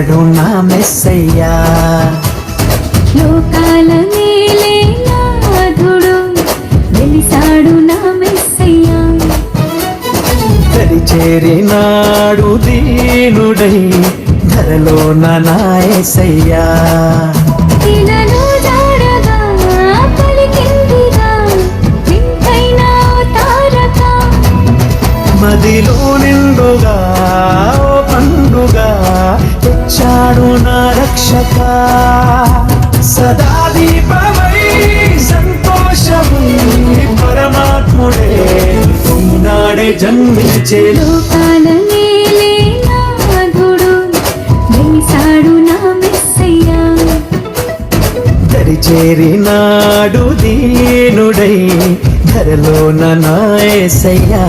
వెలిశాడు నా మెస్సయ్యా. లోకాల నేలే నాథుడు వెలిసాడు నా మెస్సయ్యా. చేరినాడు దీనుడై ధరలో నాయసయ్యా రక్షక. సదా దీపమై సంతోషమై పరమాత్ముడే ఈనాడే జన్మించే చేరినాడు దీనుడై ధరలో నాయసయ్యా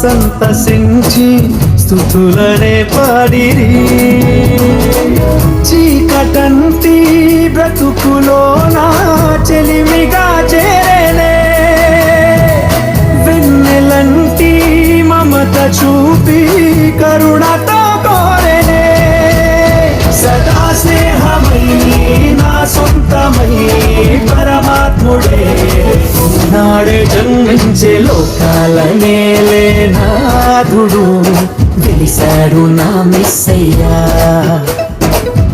సంతసించి స్థుతులనే పాడిరి. చీకటంతి బ్రతుకులో నా చెలిమిగా చేరేనే వెన్నెలంటి మమత చూపి కరుణతో నాడే జన్మించే లోకాల నేలే నాథుడు? వెలిశాడు నా మిస్సయ్యా.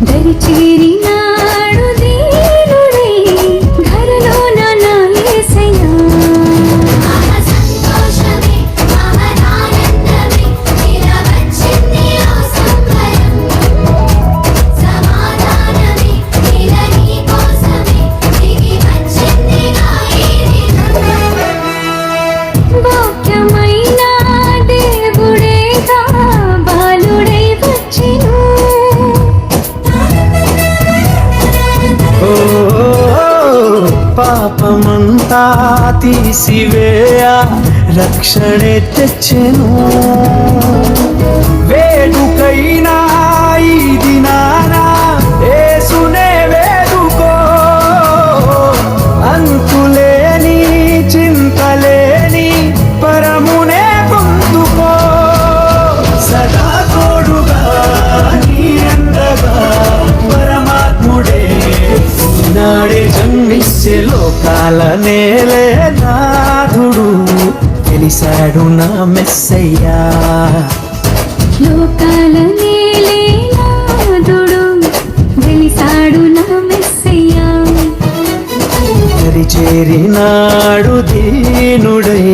దరి తీసివేయ రక్షణే తెచ్చెను. జన్మించే లోకాల నేలే నాథుడు. తెలిసాడు నా మెస్సయ్యా. లోకాల నేలే నాదుడు వెలిసాడు నా మెస్సయ్యా. చేరినాడు దీనుడై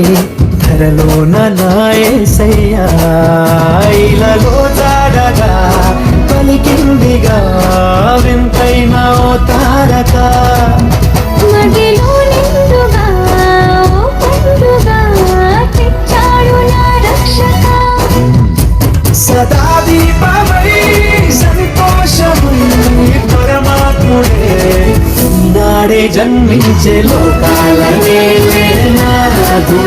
ధరలో నాయసయ్యా ఇలాగో జాడగా పలికిందిగా వింతైన ఓ తారక. జన్మించే లోకాలనే నాదు